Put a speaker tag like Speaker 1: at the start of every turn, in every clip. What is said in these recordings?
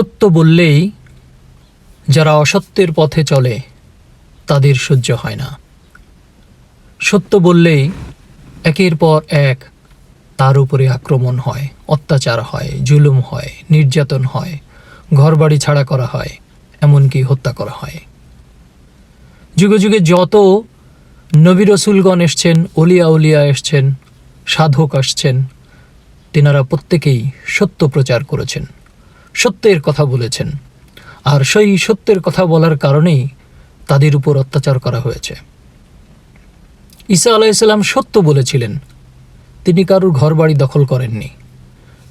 Speaker 1: সত্য বললেই যারা অসত্যের পথে চলে, তাদের সহ্য হয় না। সত্য বললেই একের পর এক তার উপরে আক্রমণ হয়, অত্যাচার হয়, জুলুম হয়, নির্যাতন হয়, ঘরবাড়ি ছাড়া করা হয়, এমনকি হত্যা করা হয়। যুগে যুগে যত নবী রসুলগণ এসছেন, অলিয়া উলিয়া এসছেন, সাধক আসছেন, তেনারা প্রত্যেকেই সত্য প্রচার করেছেন। সত্যের কথা বলেছেন। আর সেই সত্যের কথা বলার কারণেই তাদের উপর অত্যাচার করা হয়েছে। ঈসা আলাইসাল্লাম সত্য বলেছিলেন, তিনি কারুর ঘরবাড়ি দখল করেননি,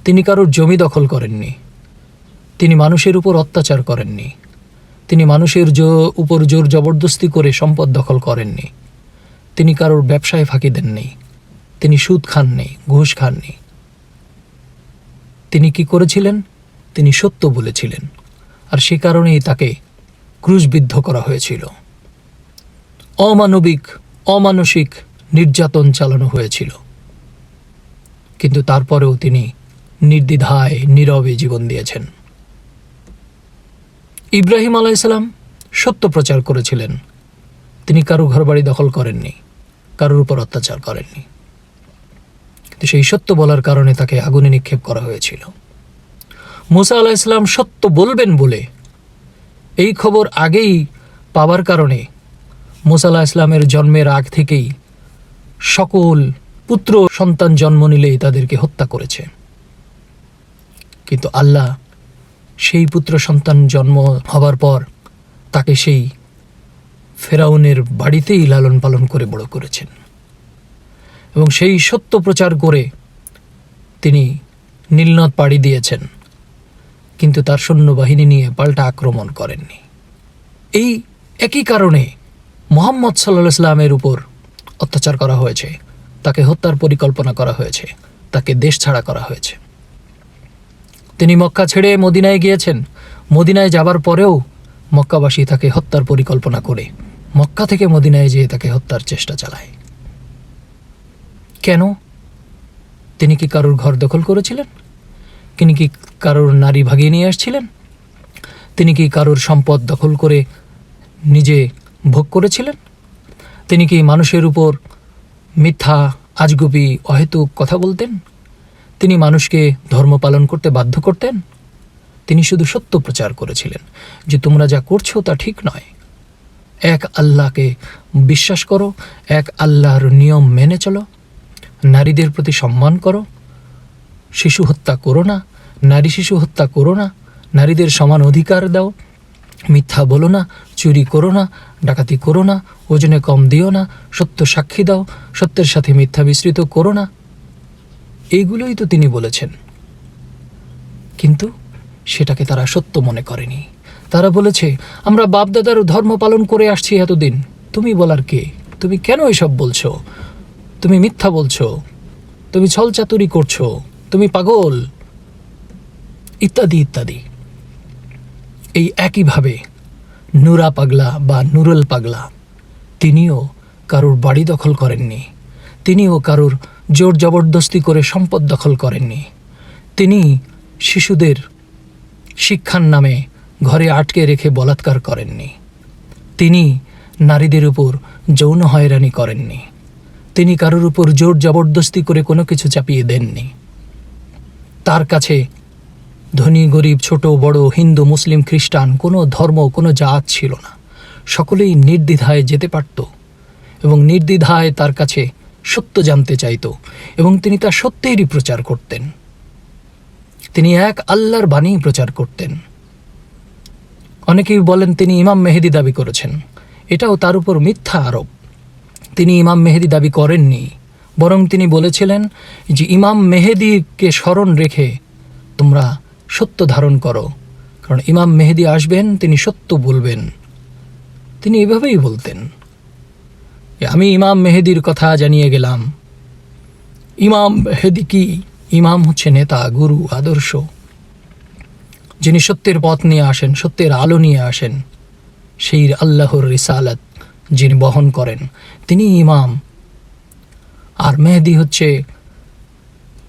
Speaker 1: তিনি কারুর জমি দখল করেননি, তিনি মানুষের উপর অত্যাচার করেননি, তিনি মানুষের উপর জোর জবরদস্তি করে সম্পদ দখল করেননি, তিনি কারোর ব্যবসায় ফাঁকি দেননি, তিনি সুদ খাননি, ঘুষ খাননি। তিনি কি করেছিলেন? তিনি সত্য বলেছিলেন, আর সে কারণেই তাকে ক্রুশবিদ্ধ করা হয়েছিল। অমানবিক, অমানসিক নির্যাতন চালানো হয়েছিল। কিন্তু তারপরেও তিনি নির্দ্বিধায়, নীরবে জীবন দিয়েছেন। ইব্রাহিম আলাইসালাম সত্য প্রচার করেছিলেন। তিনি কারও ঘরবাড়ি দখল করেননি, কারোর উপর অত্যাচার করেননি। কিন্তু সেই সত্য বলার কারণে তাকে আগুনে নিক্ষেপ করা হয়েছিল। মুসা আলাহ ইসলাম সত্য বলবেন বলে। এই খবর আগেই পাওয়ার কারণে মুসা আলাহ ইসলামের জন্মের আগ থেকেই সকল পুত্র সন্তান জন্ম নিলেই তাদেরকে হত্যা করেছে। কিন্তু আল্লাহ সেই পুত্র সন্তান জন্ম হবার পর তাকে সেই ফেরাউনের বাড়িতেই লালন পালন করে বড় করেছেন। এবং সেই সত্য প্রচার করে তিনি নীলনদ পাড়ি দিয়েছেন। কিন্তু তার সৈন্যবাহিনী নিয়ে পাল্টা আক্রমণ করেননি। এই একই কারণে মোহাম্মদ সাল্লাহ ইসলামের উপর অত্যাচার করা হয়েছে, তাকে হত্যার পরিকল্পনা করা হয়েছে, তাকে দেশ ছাড়া করা হয়েছে। তিনি মক্কা ছেড়ে মদিনায় গিয়েছেন। মদিনায় যাবার পরেও মক্কাবাসী তাকে হত্যার পরিকল্পনা করে মক্কা থেকে মদিনায় যেয়ে তাকে হত্যার চেষ্টা চালায়। কেন? তিনি কি কারোর ঘর দখল করেছিলেন? তিনি কি কারোর নারী ভাগিয়ে নিয়ে আসছিলেন? তিনি কি কারোর সম্পদ দখল করে নিজে ভোগ করেছিলেন? তিনি কি মানুষের উপর মিথ্যা, আজগুবি, অহেতুক কথা বলতেন? তিনি মানুষকে ধর্ম পালন করতে বাধ্য করতেন? তিনি শুধু সত্য প্রচার করেছিলেন যে তোমরা যা করছ তা ঠিক নয়। এক আল্লাহকে বিশ্বাস করো, এক আল্লাহর নিয়ম মেনে চলো, নারীদের প্রতি সম্মান করো, শিশু হত্যা করো না নারী শিশু হত্যা করো না, নারীদের সমান অধিকার দাও, মিথ্যা বলো না, চুরি করো না, ডাকাতি করো না, ওজনে কম দিও না, সত্য সাক্ষী দাও, সত্যের সাথে মিথ্যা মিশ্রিত করো না। এইগুলোই তো তিনি বলেছেন। কিন্তু সেটাকে তারা সত্য মনে করেনি। তারা বলেছে, আমরা বাপদাদার ধর্ম পালন করে আসছি এতদিন। তুমি বলার কে? তুমি কেন এসব বলছো? তুমি মিথ্যা বলছো। তুমি ছলচাতুরি করছ। তুমি পাগল। ইত্যাদি ইত্যাদি। এই একইভাবে নুরা পাগলা বা নুরুল পাগলা, তিনিও কারোর বাড়ি দখল করেননি, তিনিও কারোর জোর জবরদস্তি করে সম্পদ দখল করেননি, তিনি শিশুদের শিক্ষার নামে ঘরে আটকে রেখে বলাৎকার করেননি, তিনি নারীদের উপর যৌন হয়রানি করেননি, তিনি কারোর উপর জোর জবরদস্তি করে কোনো কিছু চাপিয়ে দেননি। তার কাছে ধনী, গরিব, ছোট, বড়, হিন্দু, মুসলিম, খ্রিস্টান, কোনো ধর্ম, কোনো জাত ছিল না। সকলেই নির্দ্বিধায় যেতে পারত এবং নির্দ্বিধায় তার কাছে সত্য জানতে চাইত এবং তিনি তা সত্যেরই প্রচার করতেন। তিনি এক আল্লাহর বাণী প্রচার করতেন। অনেকেই বলেন, তিনি ইমাম মেহেদি দাবি করেছেন। এটাও তার উপর মিথ্যা আরোপ। তিনি ইমাম মেহেদি দাবি করেননি, বরং তিনি বলেছিলেন যে, ইমাম মেহেদিকে স্মরণ রেখে তোমরা সত্য ধারণ করো। কারণ ইমাম মেহেদি আসবেন, তিনি সত্য বলবেন। তিনি এভাবেই বলতেন। আমি ইমাম মেহেদির কথা জানিয়ে গেলাম। ইমাম মেহেদি কি? ইমাম হচ্ছে নেতা, গুরু, আদর্শ। যিনি সত্যের পথ নিয়ে আসেন, সত্যের আলো নিয়ে আসেন, সেই আল্লাহর রিসালাত যিনি বহন করেন, তিনি ইমাম। আর মেহেদি হচ্ছে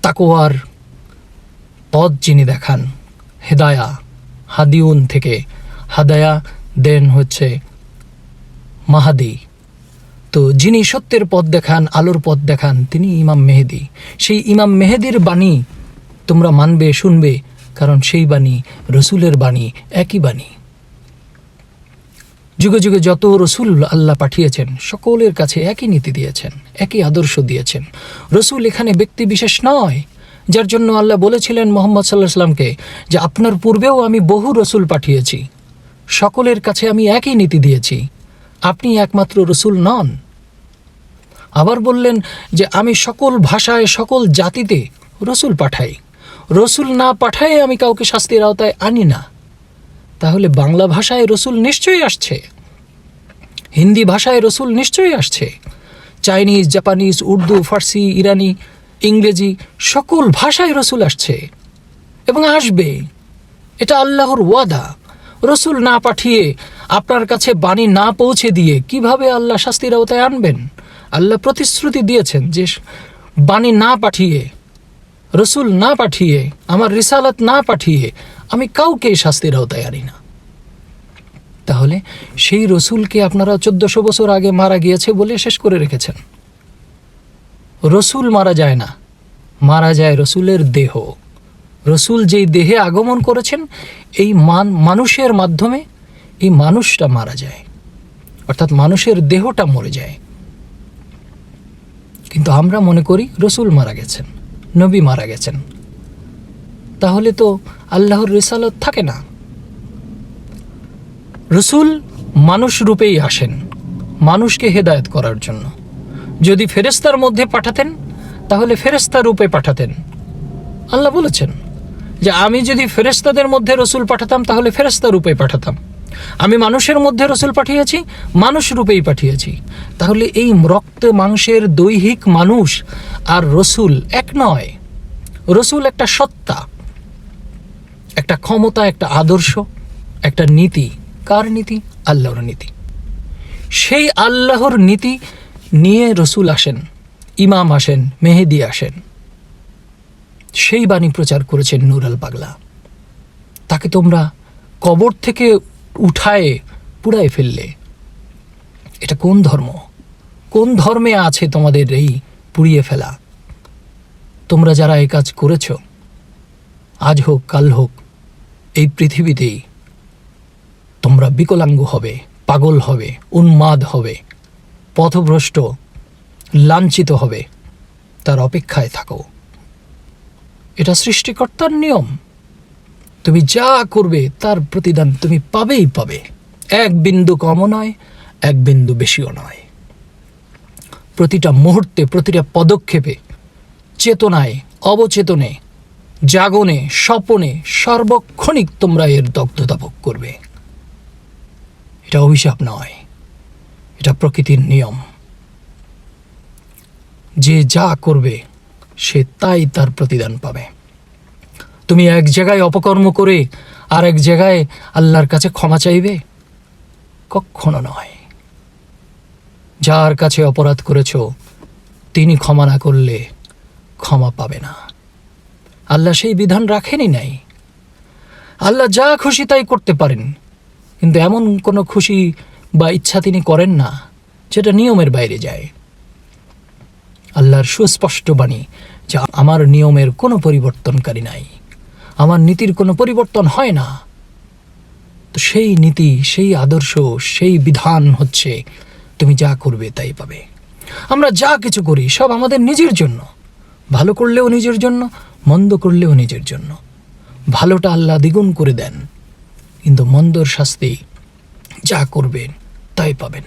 Speaker 1: তাকোয়ার পথ যিনি দেখান, হেদায়া, হাদিউন থেকে। হাদায়া দেন হচ্ছে মাহাদি। তো যিনি সত্যের পথ দেখান, আলোর পথ দেখান, তিনি ইমাম মেহেদি। সেই ইমাম মেহেদির বাণী তোমরা মানবে, শুনবে, কারণ সেই বাণী রসুলের বাণী, একই বাণী। যুগে যুগে যত রসুল আল্লাহ পাঠিয়েছেন, সকলের কাছে একই নীতি দিয়েছেন, একই আদর্শ দিয়েছেন। রসুল এখানে ব্যক্তি বিশেষ নয় যার জন্য আল্লাহ বলেছিলেন মোহাম্মদ সাল্লাহ সাল্লামকে যে আপনার পূর্বেও আমি বহু রসুল পাঠিয়েছি। সকলের কাছে আমি একই নীতি দিয়েছি। আপনি একমাত্র রসুল নন। আবার বললেন যে আমি সকল ভাষায়, সকল জাতিতে রসুল পাঠাই। রসুল না পাঠায় আমি কাউকে শাস্তির আওতায় আনি না। তাহলে বাংলা ভাষায় রসুল নিশ্চয়ই আসছে। হিন্দি ভাষায় রসুল নিশ্চয়ই আসছে। চাইনিজ, জাপানিজ, উর্দু, ফার্সি, ইরানি ইংরেজি সকল ভাষায় রসুল আসছে এবং আসবে। এটা আল্লাহর ওয়াদা। রসুল না পাঠিয়ে আপনার কাছে বাণী না পৌঁছে দিয়ে কীভাবে আল্লাহ শাস্তির আওতায় আনবেন? আল্লাহ প্রতিশ্রুতি দিয়েছেন যে বাণী না পাঠিয়ে, রসুল না পাঠিয়ে, আমার রিসালাত না পাঠিয়ে আমি কাউকে শাস্তির আওতায় আনি না। তাহলে সেই রসুলকে আপনারা চোদ্দশো বছর আগে মারা গিয়েছে বলে শেষ করে রেখেছেন। রসুল মারা যায় না, মারা যায় রসুলের দেহ। রসুল যেই দেহে আগমন করেছেন, এই মান, মানুষের মাধ্যমে এই মানুষটা মারা যায়। অর্থাৎ মানুষের দেহটা মরে যায়। কিন্তু আমরা মনে করি রসুল মারা গেছেন, নবী মারা গেছেন। তাহলে তো আল্লাহর রিসালত থাকে না। রসুল মানুষ রূপেই আসেন, মানুষকে হেদায়ত করার জন্য। যদি ফেরেস্তার মধ্যে পাঠাতেন, তাহলে ফেরেস্তা রূপে পাঠাতেন। আল্লাহ বলেছেন যে, আমি যদি ফেরেস্তাদের মধ্যে রসুল পাঠাতাম, তাহলে ফেরেস্তা রূপে পাঠাতাম। আমি মানুষের মধ্যে রসুল পাঠিয়েছি, মানুষ রূপেই পাঠিয়েছি। তাহলে এই রক্ত মাংসের দৈহিক মানুষ আর রসুল এক নয়। রসুল একটা সত্তা, একটা ক্ষমতা, একটা আদর্শ, একটা নীতি। কার নীতি? আল্লাহর নীতি। সেই আল্লাহর নীতি নিয়ে রসুল আসেন, ইমাম আসেন, মেহেদি আসেন। সেই বাণী প্রচার করেছেন নুরাল পাগলা তাকে তোমরা কবর থেকে উঠায়ে পুড়ায় ফেললে। এটা কোন ধর্ম? কোন ধর্মে আছে তোমাদের এই পুড়িয়ে ফেলা? তোমরা যারা এই কাজ করেছ, আজ হোক, কাল হোক, এই পৃথিবীতেই তোমরা বিকলাঙ্গ হবে, পাগল হবে, উন্মাদ হবে। পথভ্রষ্ট, লাঞ্ছিত হবে। তার অপেক্ষায় থাকো। এটা সৃষ্টিকর্তার নিয়ম। তুমি যা করবে, তার প্রতিদান তুমি পাবেই পাবে। এক বিন্দু কমও নয়, এক বিন্দু বেশিও নয়। প্রতিটা মুহূর্তে, প্রতিটা পদক্ষেপে, চেতনায়, অবচেতনে, জাগনে, স্বপনে, সর্বক্ষণিক তোমরা এর দগ্ধতা ভোগ করবে। এটা অভিশাপ নয়। এটা প্রকৃতির নিয়ম। যে যা করবে, সে তাই তার প্রতিদান পাবে। তুমি এক জায়গায় অপকর্ম করে আর এক জায়গায় আল্লাহর কাছে ক্ষমা চাইবে? কখনো নয়। যার কাছে অপরাধ করেছ, তিনি ক্ষমা না করলে ক্ষমা পাবে না। আল্লাহ সেই বিধান রাখেনি নাই। আল্লাহ যা খুশি তাই করতে পারেন। কিন্তু এমন কোনো খুশি বা ইচ্ছা তিনি করেন না, যেটা নিয়মের বাইরে যায়। আল্লাহর সুস্পষ্ট বাণী যে আমার নিয়মের কোনো পরিবর্তনকারী নাই, আমার নীতির কোনো পরিবর্তন হয় না। তো সেই নীতি, সেই আদর্শ, সেই বিধান হচ্ছে, তুমি যা করবে তাই পাবে। আমরা যা কিছু করি সব আমাদের নিজের জন্য। ভালো করলেও নিজের জন্য, মন্দ করলেও নিজের জন্য। ভালোটা আল্লাহ দ্বিগুণ করে দেন। কিন্তু মন্দর শাস্তি যা করবেন তাই পাবেন।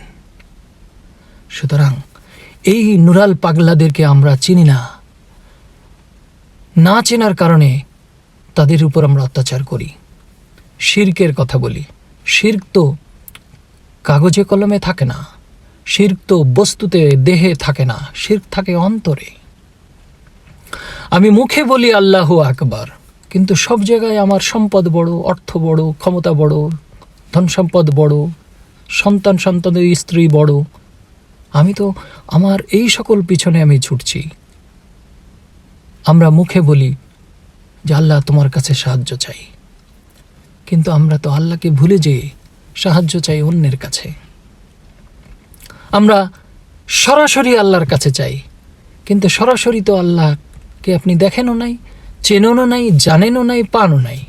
Speaker 1: সুতরাং এই নুরাল পাগলাদেরকে আমরা চিনি না। না চেনার কারণে তাদের উপর আমরা অত্যাচার করি। শির্কের কথা বলি। শির্ক তো কাগজে কলমে থাকে না। শির্ক তো বস্তুতে দেহে থাকে না। শির্ক থাকে অন্তরে। আমি মুখে বলি আল্লাহ আকবার, কিন্তু সব জায়গায় আমার সম্পদ বড়, অর্থ বড়, ক্ষমতা বড়, ধন সম্পদ বড় সন্তান সন্তানের স্ত্রী বড়। আমি তো আমার এই সকল পিছনে আমি ছুটছি। আমরা মুখে বলি যে আল্লাহ তোমার কাছে সাহায্য চাই। কিন্তু আমরা তো আল্লাহকে ভুলে যেয়ে সাহায্য চাই অন্যের কাছে। আমরা সরাসরি আল্লাহর কাছে চাই। কিন্তু সরাসরি তো আল্লাহকে আপনি দেখেনও নাই, চেনেনও নাই, জানেনও নাই, পানও নাই।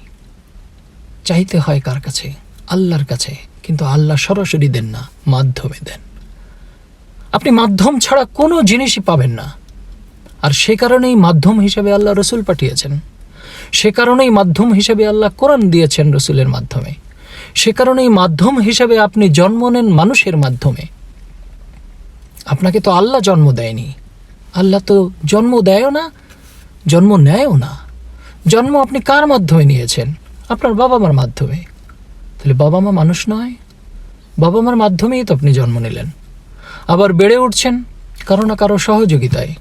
Speaker 1: চাইতে হয় কার কাছে? আল্লাহর কাছে। কিন্তু আল্লাহ সরাসরি দেন না, মাধ্যমে দেন। আপনি মাধ্যম ছাড়া কোনো জিনিসই পাবেন না। আর সে কারণেই মাধ্যম হিসেবে আল্লাহ রসুল পাঠিয়েছেন। সে কারণেই মাধ্যম হিসেবে আল্লাহ কোরআন দিয়েছেন রসুলের মাধ্যমে। সে কারণেই মাধ্যম হিসেবে আপনি জন্ম নেন মানুষের মাধ্যমে। আপনাকে তো আল্লাহ জন্ম দেয়নি। আল্লাহ তো জন্ম দেয়ও না, জন্ম নেয়ও না। জন্ম আপনি কার মাধ্যমে নিয়েছেন? আপনার বাবা মার মাধ্যমে। তাহলে বাবা মা মানুষ নয়। বাবা মার মাধ্যমেই তো আপনি জন্ম নিলেন। আবার বেড়ে উঠছেন, কারও না কারও সহযোগিতায়।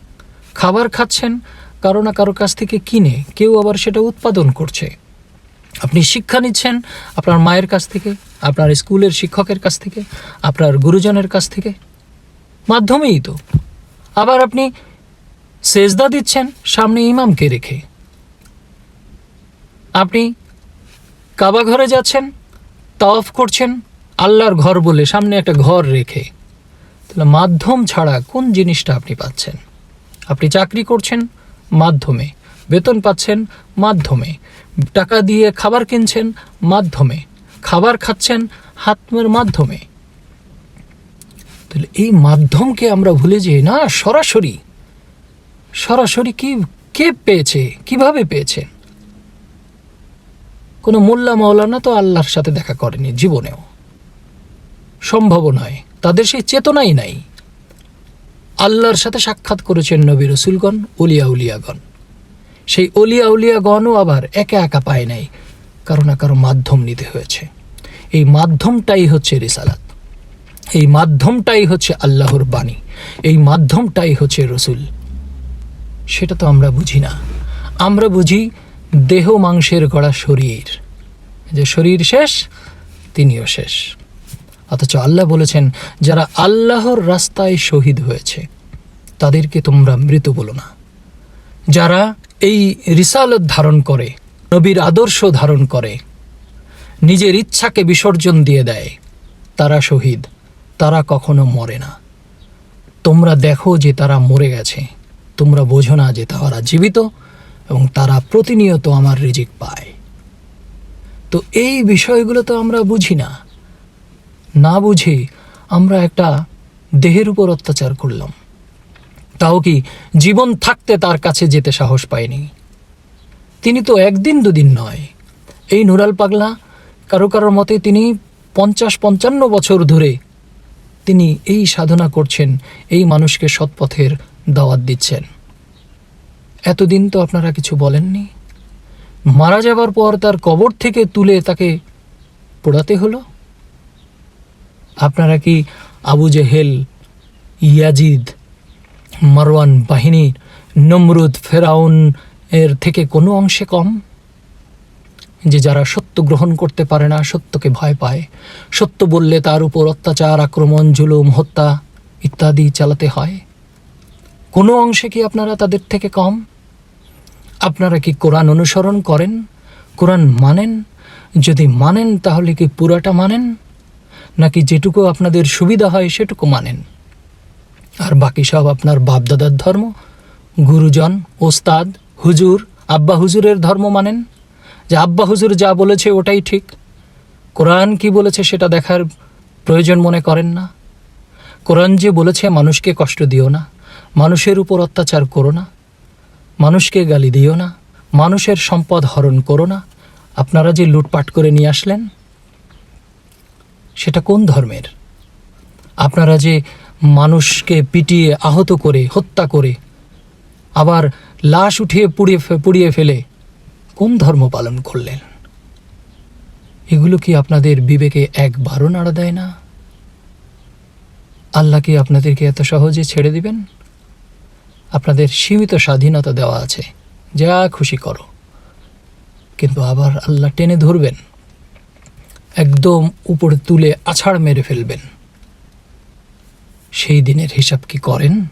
Speaker 1: খাবার খাচ্ছেন, কারও না কারও কাছ থেকে কিনে, কেউ আবার সেটা উৎপাদন করছে। আপনি শিক্ষা নিচ্ছেন আপনার মায়ের কাছ থেকে, আপনার স্কুলের শিক্ষকের কাছ থেকে, আপনার গুরুজনের কাছ থেকে। মাধ্যমেই তো। আবার আপনি সেজদা দিচ্ছেন সামনে ইমামকে রেখে। আপনি কাবা ঘরে যাচ্ছেন তাওয়াফ করছেন, আল্লাহর ঘর বলে সামনে একটা ঘর রেখে। তাহলে মাধ্যম ছাড়া কোন জিনিসটা আপনি পাচ্ছেন? আপনি চাকরি করছেন মাধ্যমে, বেতন পাচ্ছেন মাধ্যমে, টাকা দিয়ে খাবার কিনছেন মাধ্যমে, খাবার খাচ্ছেন হাতমের মাধ্যমে। তাহলে এই মাধ্যমকে আমরা ভুলে যাই না, সরাসরি সরাসরি কি, কে পেয়েছে, কীভাবে পেয়েছে? কোনো মোল্লা মাওলানা তো আল্লাহর সাথে দেখা করেনি জীবনেও। সম্ভব নয়, তাদের সেই চেতনাই নাই। আল্লাহর সাথে সাক্ষাৎ করেছেন নবী রসুলগণ উলিয়া উলিয়াগণ। সেই অলিয়া উলিয়াগণও আবার একা একা পায় নাই, কারও না কারও মাধ্যম নিতে হয়েছে। এই মাধ্যমটাই হচ্ছে রিসালাত। এই মাধ্যমটাই হচ্ছে আল্লাহর বাণী। এই মাধ্যমটাই হচ্ছে রসুল। সেটা তো আমরা বুঝি না। আমরা বুঝি দেহ মাংসের গড়া শরীর। যে শরীর শেষ, তিনিও শেষ। অথচ আল্লাহ বলেছেন, যারা আল্লাহর রাস্তায় শহীদ হয়েছে, তাদেরকে তোমরা মৃত বলো না। যারা এই রিসালত ধারণ করে, নবীর আদর্শ ধারণ করে, নিজের ইচ্ছাকে বিসর্জন দিয়ে দেয়, তারা শহীদ, তারা কখনো মরে না। তোমরা দেখো যে তারা মরে গেছে, তোমরা বোঝো না যে তারা জীবিত এবং তারা প্রতিনিয়ত আমার রিজিক পায়। তো এই বিষয়গুলো তো আমরা বুঝি না। না বুঝে আমরা একটা দেহের উপর অত্যাচার করলাম। তাও কি জীবন থাকতে তার কাছে যেতে সাহস পায়নি তিনি তো একদিন দুদিন নয়। এই নুরাল পাগলা, কারও কারোর মতে তিনি পঞ্চাশ পঞ্চান্ন বছর ধরে তিনি এই সাধনা করছেন, এই মানুষকে সৎপথের দাওয়াত দিচ্ছেন। এতদিন তো আপনারা কিছু বলেননি। মারা যাবার পর তার কবর থেকে তুলে তাকে পোড়াতে হলো? আপনারা কি আবু জেহেল, ইয়াজিদ, মারওয়ান বাহিনী, নমরুদ ফেরাউন এর থেকে কোনো অংশে কম? যে যারা সত্য গ্রহণ করতে পারে না, সত্যকে ভয় পায়, সত্য বললে তার উপর অত্যাচার, আক্রমণ, জুলুম, হত্যা ইত্যাদি চালাতে হয়। কোনো অংশে কি আপনারা তাদের থেকে কম? আপনারা কি কোরআন অনুসরণ করেন? কোরআন মানেন? যদি মানেন, তাহলে কি পুরাটা মানেন? নাকি যেটুকু আপনাদের সুবিধা হয়, সেটুকু মানেন? আর বাকি সব আপনার বাপদাদার ধর্ম? গুরুজন, ওস্তাদ, হুজুর, আব্বা হুজুরের ধর্ম মানেন? যে আব্বা হুজুর যা বলেছে, ওটাই ঠিক। কোরআন কি বলেছে, সেটা দেখার প্রয়োজন মনে করেন না। কোরআন যে বলেছে, মানুষকে কষ্ট দিও না। মানুষের উপর অত্যাচার করো না। মানুষকে গালি দিও না। মানুষের সম্পদ হরণ করো না। আপনারা যে লুটপাট করে নিয়ে আসলেন, সেটা কোন ধর্মের? আপনারা যে মানুষকে পিটিয়ে আহত করে, হত্যা করে, আবার লাশ উঠিয়ে পুড়িয়ে পুড়িয়ে ফেলে, কোন ধর্ম পালন করলেন? এগুলো কি আপনাদের বিবেকে একবারও নাড়া দেয় না? আল্লাহ কি আপনাদেরকে এত সহজে ছেড়ে দিবেন? আপনাদের সীমিত স্বাধীনতা দেওয়া আছে। যা খুশি করো। কিন্তু আবার আল্লাহ টেনে ধরবেন। একদম উপরে তুলে আছাড় মেরে ফেলবেন। সেই দিনের হিসাব কি করেন?